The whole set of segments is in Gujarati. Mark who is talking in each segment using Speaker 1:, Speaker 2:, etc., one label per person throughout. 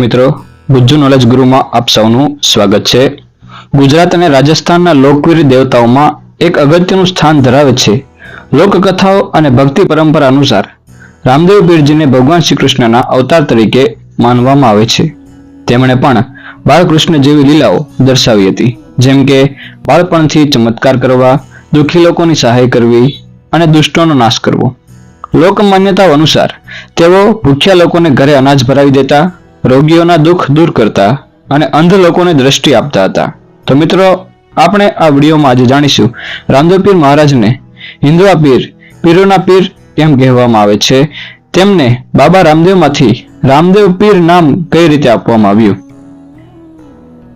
Speaker 1: મિત્રો, ગુજ્જુ નોલેજ ગુરુમાં આપ સૌનું સ્વાગત છે. ગુજરાત અને રાજસ્થાનના લોકવીર દેવતાઓમાં એક અગત્યનું સ્થાન ધરાવે છે. લોકકથાઓ અને ભક્તિ પરંપરા અનુસાર રામદેવ પીરજીને ભગવાન શ્રી કૃષ્ણના અવતાર તરીકે માનવામાં આવે છે. તેમણે પણ બાળકૃષ્ણ જેવી લીલાઓ દર્શાવી હતી, જેમ કે બાળપણથી ચમત્કાર કરવા, દુઃખી લોકોની સહાય કરવી અને દુષ્ટોનો નાશ કરવો. લોક માન્યતાઓ અનુસાર તેઓ ભૂખ્યા લોકોને ઘરે અનાજ ભરાવી દેતા રોગીઓના દુઃખ દૂર કરતા અને અંધ લોકોને દ્રષ્ટિ આપતા હતા. તો મિત્રો, આપણે આ વિડીયોમાં આજે જાણીશું રામદેવ પીર મહારાજને હિન્દુઆ પીર, પીરોના પીર એમ કહેવામાં આવે છે? તેમને બાબા રામદેવમાંથી રામદેવ પીર નામ કઈ રીતે આપવામાં આવ્યું?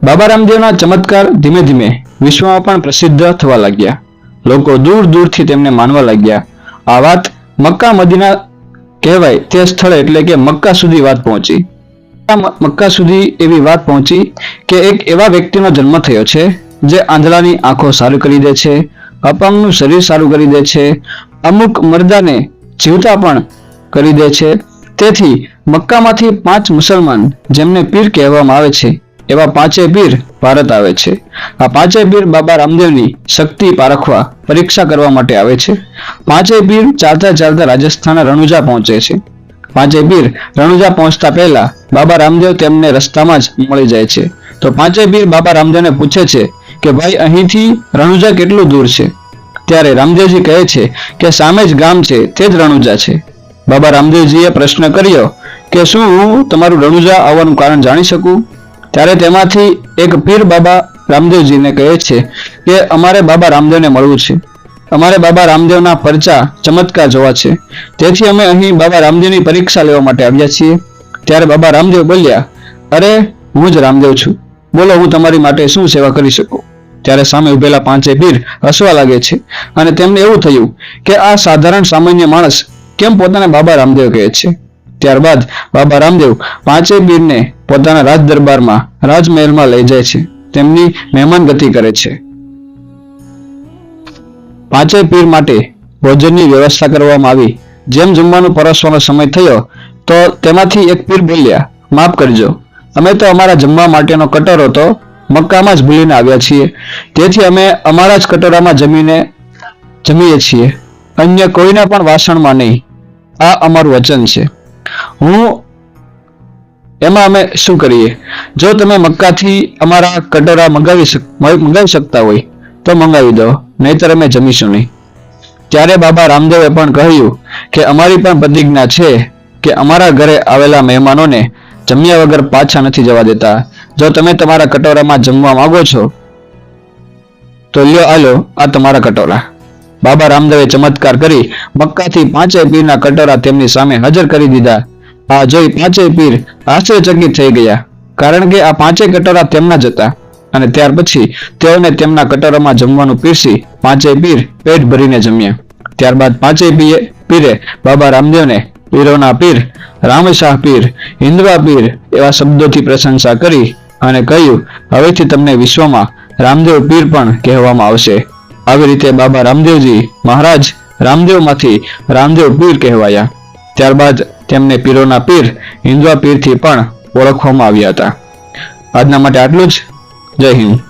Speaker 1: બાબા રામદેવના ચમત્કાર ધીમે ધીમે વિશ્વમાં પણ પ્રસિદ્ધ થવા લાગ્યા. લોકો દૂર દૂરથી તેમને માનવા લાગ્યા. આ વાત મક્કા મદીના કહેવાય તે સ્થળે એટલે કે મક્કા સુધી વાત પહોંચી. મક્કા સુધી એવી વાત પહોંચી કે એક એવા વ્યક્તિનો જન્મ થયો છે, જે આંધળાની આંખો સારું કરી દે છે, અપંગનું શરીર સારું કરી દે છે, અમુક મર્દાને જીવતા પણ કરી દે છે. તેથી મક્કામાંથી પાંચ મુસલમાન જેમને પીર કહેવામાં આવે છે, એવા પાંચે પીર ભારત આવે છે. આ પાંચે પીર બાબા રામદેવની શક્તિ પારખવા પરીક્ષા કરવા માટે આવે છે. પાંચે પીર ચાલતા ચાલતા રાજસ્થાનના રણુજા પહોંચે છે. પાંચે પીર રણુજા પહોંચતા પહેલા બાબા રામદેવ તેમને રસ્તામાં જ મળી જાય છે. તો પાંચે પીર બાબા રામદેવને પૂછે છે કે ભાઈ અહીંથી રણુજા કેટલું દૂર છે? ત્યારે રામદેવજી કહે છે કે સામે જ ગામ છે, તે જ રણુજા છે. બાબા રામદેવજીએ પ્રશ્ન કર્યો કે શું હું તમારું રણુજા આવવાનું કારણ જાણી શકું? ત્યારે તેમાંથી એક પીર બાબા રામદેવજીને કહે છે કે અમારે બાબા રામદેવને મળવું છે. અમારે બાબા રામદેવના પરચા ચમત્કાર જોવા છે. તેથી અમે અહીં બાબા રામદેવની પરીક્ષા લેવા માટે આવ્યા છીએ. ત્યારે બાબા રામદેવ બોલ્યા, અરે, હું જ રામદેવ છું. બોલો, હું તમારી માટે શું સેવા કરી શકું? ત્યારે સામે ઉભેલા પાંચે પીર હસવા લાગે છે અને તેમને એવું થયું કે આ સાધારણ સામાન્ય માણસ કેમ પોતાને બાબા રામદેવ કહે છે? ત્યારબાદ બાબા રામદેવ પાંચે પીરને પોતાના રાજ દરબારમાં રાજમહેલમાં લઈ જાય છે. તેમની મહેમાન ગતિ કરે છે. પાંચેય પીર માટે ભોજનની વ્યવસ્થા કરવામાં આવી. જેમ જમવાનું પરસવાનો સમય થયો, તો તેમાંથી એક પીર બોલ્યા, માફ કરજો. અમે તો અમારા જમવા માટેનો કટોરો તો મક્કામાં જ ભૂલીને આવ્યા છીએ. તેથી અમે અમારા જ કટોરામાં જમીને જમીએ છીએ. અન્ય કોઈના પણ વાસણમાં નહીં. આ અમારું વચન છે. હું, એમાં અમે શું કરીએ? જો તમે મક્કાથી અમારા કટોરા મંગાવી મંગાવી શકતા હોય તો મંગાવી દો, નહીતર અમે જમીશું નહીં. ત્યારે બાબા રામદેવે પણ કહ્યું કે અમારી પણ પ્રતિજ્ઞા છે કે અમારા ઘરે આવેલા મહેમાનોને જમ્યા વગર પાછા નથી જવા દેતા. જો તમે તમારા કટોરામાં જમવા માંગો છો, તો લ્યો આલો આ તમારા કટોરા. બાબા રામદેવે ચમત્કાર કરી મક્કાથી પાંચેય પીરના કટોરા તેમની સામે હાજર કરી દીધા. આ જોઈ પાંચેય પીર આશ્ચર્યચકિત થઈ ગયા, કારણ કે આ પાંચેય કટોરા તેમના જ હતા. અને ત્યાર પછી તેઓને તેમના કટોરામાં જમવાનું પીરસી પાંચેય પીર પેટ ભરીને જમ્યા. ત્યારબાદ પાંચેય પીએ પીરે બાબા રામદેવને પીરોના પીર, રામશાહ પીર હિન્દવા પીર એવા શબ્દોથી પ્રશંસા કરી અને કહ્યું, હવેથી તમને વિશ્વમાં રામદેવ પીર પણ કહેવામાં આવશે. આવી રીતે બાબા રામદેવજી મહારાજ રામદેવમાંથી રામદેવ પીર કહેવાયા. ત્યારબાદ તેમને પીરોના પીર હિન્દવા પીરથી પણ ઓળખવામાં આવ્યા હતા. આજના માટે આટલું જ. જય હિન્દ